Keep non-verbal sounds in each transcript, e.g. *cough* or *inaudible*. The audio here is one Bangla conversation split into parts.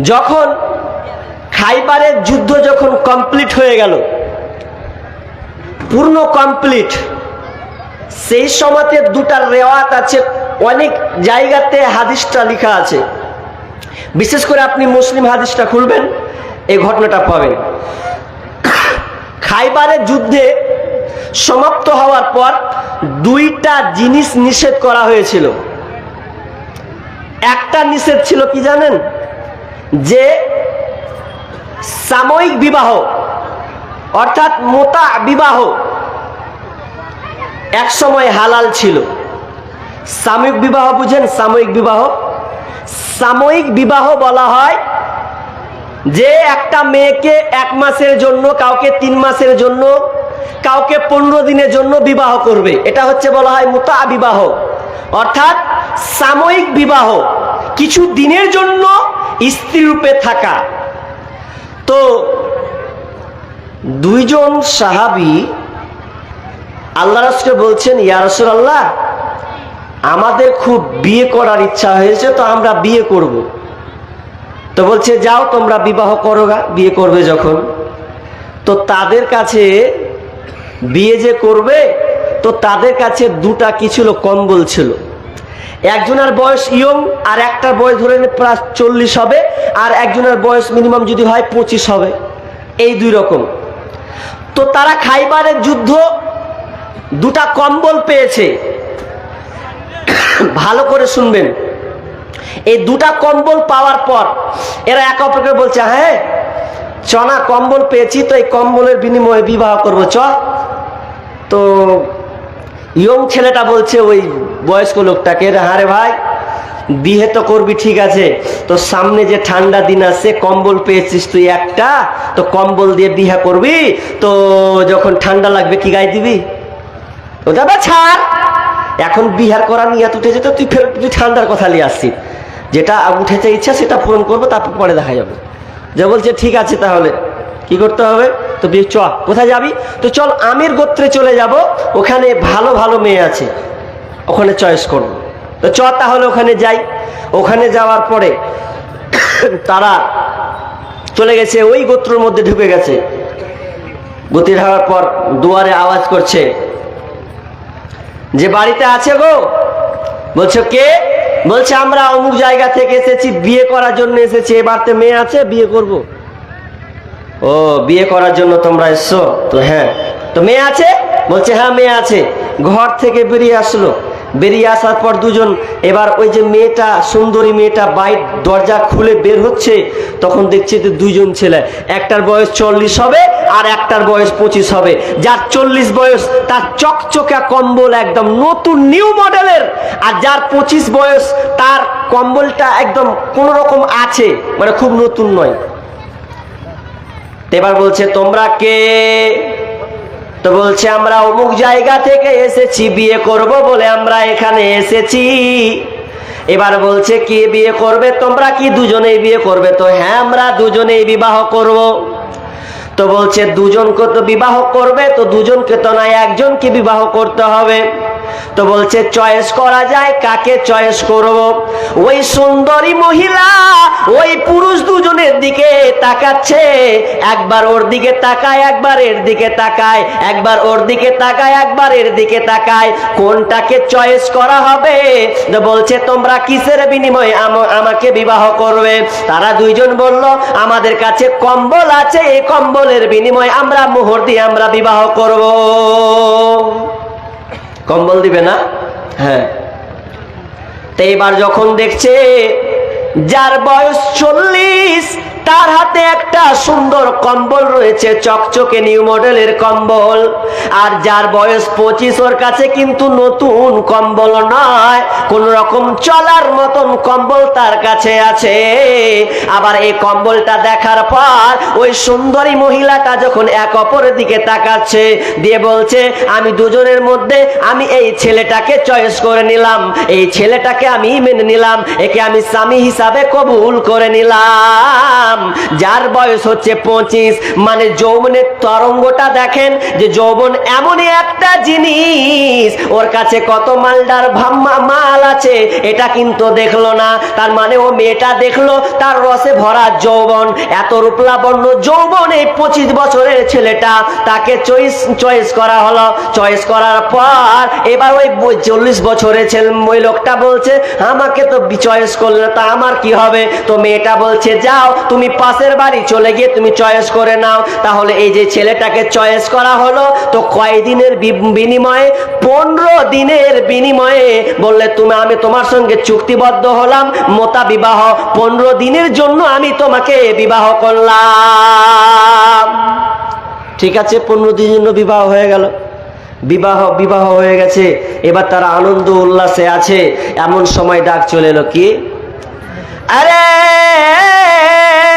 যখন খাইবারের যুদ্ধ যখন কমপ্লিট হয়ে গেল, পূর্ণ কমপ্লিট সেই সময়তে দুটা রেওয়াত আছে, অনেক জায়গাতে হাদিসটা লেখা আছে। বিশেষ করে আপনি মুসলিম হাদিসটা খুলবেন, এই ঘটনাটা পাবেন। খাইবারের যুদ্ধে সমাপ্ত হওয়ার পর দুইটা জিনিস নিষেধ করা হয়েছিল। একটা নিষেধ ছিল কি জানেন? যে সাময়িক বিবাহ, অর্থাৎ মোতা বিবাহ এক সময় হালাল ছিল। সাময়িক বিবাহ বুঝেন, সাময়িক বিবাহ। সাময়িক বিবাহ বলা হয় যে একটা মেয়েকে এক মাসের জন্য, কাউকে তিন মাসের জন্য, কাউকে পনেরো দিনের জন্য বিবাহ করবে। এটা হচ্ছে বলা হয় মোতা বিবাহ। অর্থাৎ সাময়িক বিবাহ, কিছু দিনের জন্য স্ত্রী রূপে থাকা। তো দুইজন সাহাবি আল্লাহ রসকে বলছেন, ইয়া রসুল আল্লাহ আমাদের খুব বিয়ে করার ইচ্ছা হয়েছে, তো আমরা বিয়ে করব। তো বলছে, যাও, তোমরা বিবাহ করো বিয়ে করবে যখন। তো তাদের কাছে বিয়ে যে করবে, তো তাদের কাছে দুটা কি ছিল কম্বল ছিল। একজনের বয়স ইয়ং, আর একটার বয়স ধরে প্রায় চল্লিশ হবে, আর একজনের বয়স মিনিমাম যদি হয় পঁচিশ হবে। এই দুই রকম। তো তারা খাইবারের যুদ্ধ দুটা কম্বল পেয়েছে। ভালো করে শুনবেন। এই দুটা কম্বল পাওয়ার পর এরা এক অপরকে বলছে হ্যাঁ চনা কম্বল পেয়েছি, তো এই কম্বলের বিনিময়ে বিবাহ করব, চ। তো ইয়ং ছেলেটা বলছে, ওই বয়স্ক লোকটাকে হ্যাঁ রে ভাই, বিয়ে তো করবি, ঠিক আছে। তো সামনে যে ঠান্ডা দিন আছে, কম্বল পেয়েছিস তুই একটা, তো কম্বল দিয়ে বিয়ে করবি, তো যখন ঠান্ডা লাগবে কি গায়ে দিবি? ও দাদা, ছাড়। এখন বিহার করা নিয়ে উঠে যেত তুই ফের, তুই ঠান্ডার কথা নিয়ে আসছিস। যেটা উঠেছে ইচ্ছা, সেটা পূরণ করব, তারপর পরে দেখা যাবে। যে বলছে, ঠিক আছে তাহলে, কি করতে হবে? তো চ, কোথায় যাবি? তো চল, আমির গোত্রে চলে যাব, ওখানে ভালো ভালো মেয়ে আছে। ওখানে চয়েস করব তো চ তাহলে ওখানে যাই। ওখানে যাওয়ার পরে *coughs* তারা চলে গেছে, ওই গোত্রর মধ্যে ঢুকে গেছে। গতির হওয়ার পর দুয়ারে আওয়াজ করছে, যে বাড়িতে আছে গো? বলছো, কে? বলছে, আমরা অমুক জায়গা থেকে এসেছি, বিয়ে করার জন্য এসেছি। এ বাড়িতে মেয়ে আছে, বিয়ে করব। ও, বিয়ে করার জন্য তোমরা এসছো? তো হ্যাঁ। তো মেয়ে আছে? বলছে হ্যাঁ মেয়ে আছে। ঘর থেকে বেরিয়ে আসলো। বেরিয়ে আসার পর দুজন, এবার ওই যে মেয়েটা, সুন্দরী মেয়েটা বাইর দরজা খুলে বের হচ্ছে, তখন দেখছে যে দুইজন ছেলে, একটার বয়স চল্লিশ হবে আর একটার বয়স পঁচিশ হবে। যার চল্লিশ বয়স তার চকচকা কম্বল একদম নতুন নিউ মডেলের আর যার পঁচিশ বয়স তার কম্বলটা একদম কোন রকম আছে মানে খুব নতুন নয়। এবার বলছে, তোমরা কে? তো বলছে, আমরা অমুক জায়গা থেকে এসেছি, বিয়ে করব বলে আমরা এখানে এসেছি। এবার বলছে, কে বিয়ে করবে? তোমরা কি দুজনেই বিয়ে করবে? তো হ্যাঁ আমরা দুজনেই বিবাহ করব। তো বলছে, দুজনকে তো বিবাহ করবে, তো দুজনকে তো নয়, একজনকে বিবাহ করতে হবে। তো বলছে চয়েস করা যায়, কাকে চয়েস করব? ওই সুন্দরী মহিলা ওই পুরুষ দুজনের দিকে তাকাচ্ছে। একবার ওর দিকে তাকায়, একবার এর দিকে তাকায়। একবার ওর দিকে তাকায়, একবার এর দিকে তাকায়। কোনটাকে চয়েস করা হবে? তো বলছে, তোমরা কিসের বিনিময়ে আম- আমাকে বিবাহ করবে? তারা দুইজন বলল, আমাদের কাছে কম্বল আছে, এই কম্বলের বিনিময়ে আমরা মোহর দিয়ে আমরা বিবাহ করব। কম্বল দিবে না? হ্যাঁ। তো এবার যখন দেখছে যার বয়স চল্লিশ তার হাতে একটা সুন্দর কম্বল রয়েছে, চকচকে নিউ মডেলের কম্বল। আর যার বয়স পঁচিশ, ওর কাছে কিন্তু নতুন কম্বল নয়, কোন রকম চলার মতন কম্বল তার কাছে আছে। আবার এই কম্বলটা দেখার পর ওই সুন্দরী মহিলাটা যখন এক অপরের দিকে তাকাচ্ছে, দিয়ে বলছে, আমি দুজনের মধ্যে, আমি এই ছেলেটাকে চয়েস করে নিলাম। এই ছেলেটাকে আমি মেনে নিলাম। একে আমি স্বামী হিসাবে কবুল করে নিলাম। হারাম যার বয়স হচ্ছে পঁচিশ মানে যৌবনের তরঙ্গটা দেখেন যে যৌবন এমনই একটা জিনিস। ওর কাছে কত মালদার মাল আছে, এটা কিন্তু দেখল না। তার মানে ও মেয়েটা দেখল, তার রসে ভরা যৌবন। এত রূপলাবণ্য যৌবন এই পঁচিশ বছরের ছেলেটা। তাকে চয়েস চয়েস করা হলো। চয়েস করার পর এবার ওই চল্লিশ বছরের ছেলে, ওই লোকটা বলছে, আমাকে তো চয়েস করলে তা আমার কি হবে? তো মেয়েটা বলছে, যাও, তুমি পাশের বাড়ি চলে গিয়ে তুমি চয়েস করে নাও। তাহলে এই যে ছেলেটাকে চয়েস করা হলো, তো কয়দিনের বি- বিনিময়ে? পনেরো দিনের বিনিময়ে বললে, তুমি আমি তোমার সঙ্গে চুক্তিবদ্ধ হলাম, মোতা বিবাহ। পনেরো দিনের জন্য আমি তোমাকে বিবাহ করলাম। ঠিক আছে, পনেরো দিনের জন্য বিবাহ হয়ে গেল। বিবাহ বিবাহ হয়ে গেছে। এবার তারা আনন্দ উল্লাসে আছে। এমন সময় ডাক চলে এলো, কি? আরে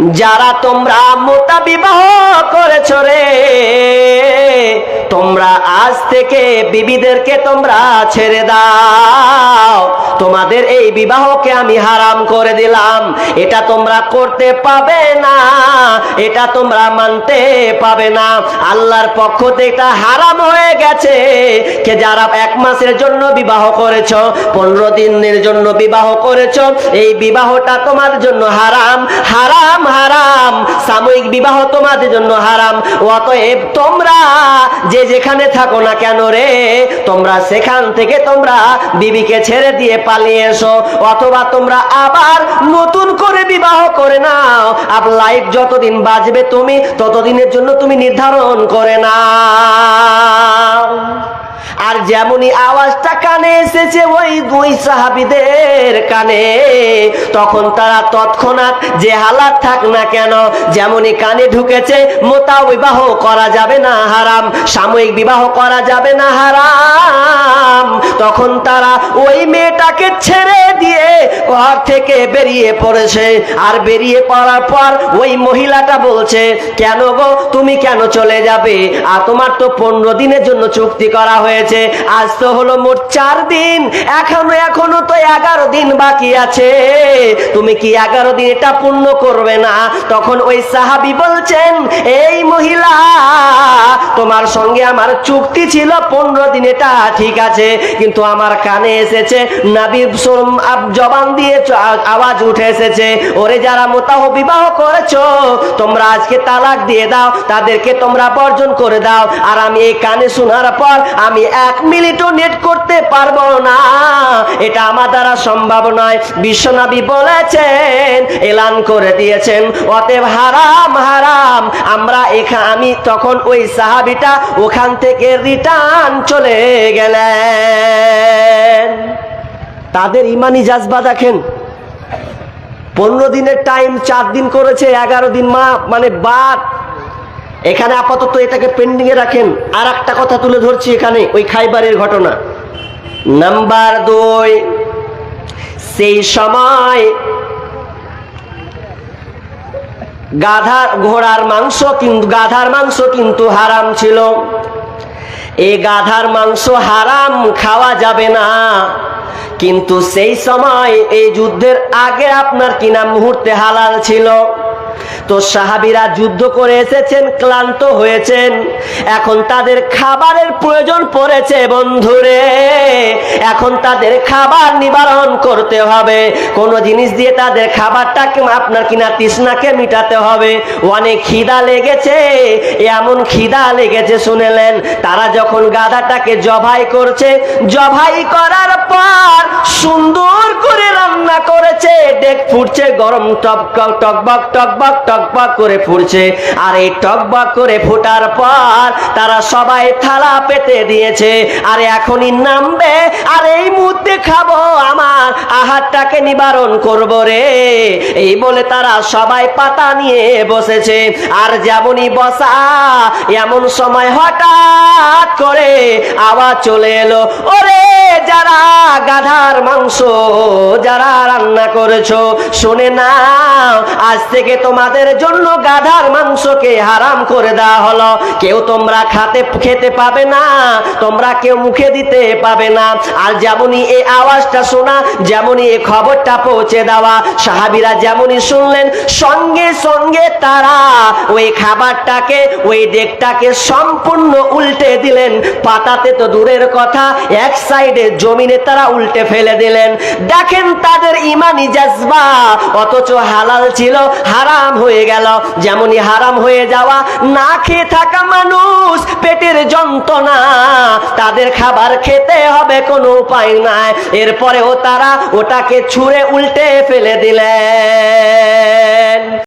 যারা তোমরা মোতা বিবাহ করেছ রে, তোমরা আজ থেকে বিবিদেরকে তোমরা ছেড়ে দাও। তোমাদের এই বিবাহকে আমি হারাম করে দিলাম। এটা তোমরা করতে পাবে না, এটা তোমরা মানতে পাবে না। আল্লাহর পক্ষ থেকে এটা হারাম হয়ে গেছে কে যারা এক মাসের জন্য বিবাহ করেছ, পনেরো দিনের জন্য বিবাহ করেছ, এই বিবাহটা তোমার জন্য হারাম। হারাম হারাম। সাময়িক বিবাহ তোমাদের জন্য হারাম। অতএব তোমরা যে যেখানে থাকো না কেন রে, তোমরা সেখান থেকে তোমরা বিবিকে ছেড়ে দিয়ে পালিয়ে এসো। অথবা তোমরা আবার নতুন করে বিবাহ করে নাও। আর লাইফ যতদিন বাজবে তুমি, ততদিনের জন্য তুমি নির্ধারণ করে নাও। আর যেমনই আওয়াজটা কানে এসেছে, ওই দুই সাহাবিদের কানে। তখন তারা তৎক্ষণাৎ যে হালাত থাক না কেন, যেমনই কানে ঢুকেছে মোতা বিবাহ করা যাবে না হারাম, সাময়িক বিবাহ করা যাবে না হারাম। তখন তারা ওই মেয়েটাকে ছেড়ে দিয়ে ঘর থেকে বেরিয়ে পড়েছে। আর বেরিয়ে পড়ার পর ওই মহিলাটা বলছে, কেন গো, তুমি কেন চলে যাবে? আর তোমার তো পনেরো দিনের জন্য চুক্তি করা হয়েছে। আজ তো হলো মোট চার দিন, এখনও এখনও তো এগারো দিন বাকি আছে। তুমি কি এগারো দিন এটা পূর্ণ করবে না? তখন ওই সাহাবি বলছেন, এই মহিলা, তোমার সঙ্গে আমার চুক্তি ছিল পনেরো দিন, এটা ঠিক আছে, কিন্তু আমার কানে এসেছে আব- জবান দিয়ে আওয়াজ উঠে এসেছে, ওরে যারা মোতাহ বিবাহ করেছ, তোমরা আজকে তালাক দিয়ে দাও, তাদেরকে তোমরা বর্জন করে দাও, আর আমি এই কানে শোনার পর আমি এক মিনিটও নেট করতে পারব না। এটা আমার দ্বারা সম্ভব নয়। বিশ্বনবী বলেছেন, এলান করে দিয়েছেন, অতএব হারাম হারাম। আমরা এখানে আমি তখন ওই সাহাবিটা ওখান থেকে রিটার্ন চলে গেলেন। তাদের ইমানি জাজবা দেখেন। পনেরো দিনের টাইম চার দিন করেছে, এগারো দিন, মা মানে বাদ এখানে আপাতত এটাকে পেন্ডিং এ রাখেন। আর একটা কথা তুলে ধরছি এখানে, ওই খাইবারের ঘটনা। নাম্বার দুই, সেই সময় গাধার ঘোড়ার মাংস কিন্তু গাধার মাংস কিন্তু হারাম ছিল। এই গাধার মাংস হারাম খাওয়া যাবে না। কিন্তু সেই সময় এই যুদ্ধের আগে আপনার কিনা মুহূর্তে হালাল ছিল। তো সাহাবিরা যুদ্ধ করে এসেছেন, ক্লান্ত হয়েছেন। এখন তাদের খাবারের প্রয়োজন পড়েছে, বন্ধুরে। এখন তাদের খাবার নিবারণ করতে হবে। কোন জিনিস দিয়ে তাদের খাবারটাকে আপনার কিনা তৃষ্ণাকে মিটাতে হবে। অনেক খিদা লেগেছে, এমন খিদা লেগেছে, শুনেলেন? তারা যখন গাধাটাকে জবাই করছে, জবাই করার পর সুন্দর করে রান্না করেছে। ডেক ফুটছে, গরম টক টকবক টকবক। টকবক করে ফুটছে। আর এই টকবক করে ফোটার পর তারা সবাই থালা পেতে দিয়েছে। আর এখনই নামবে। আর এই মুহূর্তে খাব আমার আহারটাকে নিবারণ করব রে। এই বলে তারা সবাই পাতা নিয়ে বসেছে। আর যেমনই বসা, এমন সময় হঠাৎ করে আওয়াজ চলে এলো, ওরে যারা গাধার মাংস, যারা রান্না করেছ, শুনে নাও, আজ থেকে তোমাদের জন্য গাধার মাংসকে হারাম করে দেওয়া হলো। কেউ তোমরা খাতে, খেতে পাবে না, তোমরা কেউ মুখে দিতে পাবে না। আর যেমনই আওয়াজটা শোনা, যেমনই এই খবরটা পৌঁছে দেওয়া। সাহাবিরা যেমনই শুনলেন, সঙ্গে সঙ্গে তারা ওই খাবারটাকে, ওই ডেকটাকে সম্পূর্ণ উল্টে দিলেন। পাতাতে তো দূরের কথা, এক সাইডে জমিনে তারা উল্টে ফেলে দিলেন। দেখেন তাদের ইমানি জাজবা অথচ হালাল ছিল, হারাম হয়ে গেল। যেমনই হারাম হয়ে যাওয়া, না খেয়ে থাকা মানুষ পেটের যন্ত্রণা। তাদের খাবার খেতে হবে কোনো উপায় নাই। এরপরেও তারা ওটাকে ছুঁড়ে উল্টে ফেলে দিলেন।